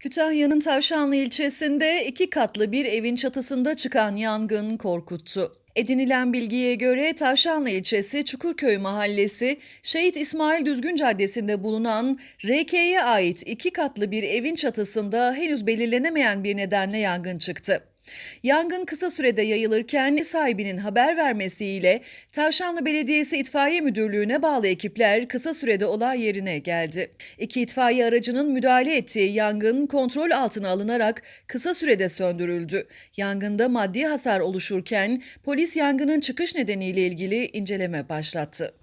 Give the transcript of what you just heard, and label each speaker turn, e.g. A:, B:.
A: Kütahya'nın Tavşanlı ilçesinde iki katlı bir evin çatısında çıkan yangın korkuttu. Edinilen bilgiye göre Tavşanlı ilçesi Çukurköy mahallesi Şehit İsmail Düzgün Caddesi'nde bulunan RK'ye ait iki katlı bir evin çatısında henüz belirlenemeyen bir nedenle yangın çıktı. Yangın kısa sürede yayılırken sahibinin haber vermesiyle Tavşanlı Belediyesi İtfaiye Müdürlüğü'ne bağlı ekipler kısa sürede olay yerine geldi. İki itfaiye aracının müdahale ettiği yangın kontrol altına alınarak kısa sürede söndürüldü. Yangında maddi hasar oluşurken polis yangının çıkış nedeniyle ilgili inceleme başlattı.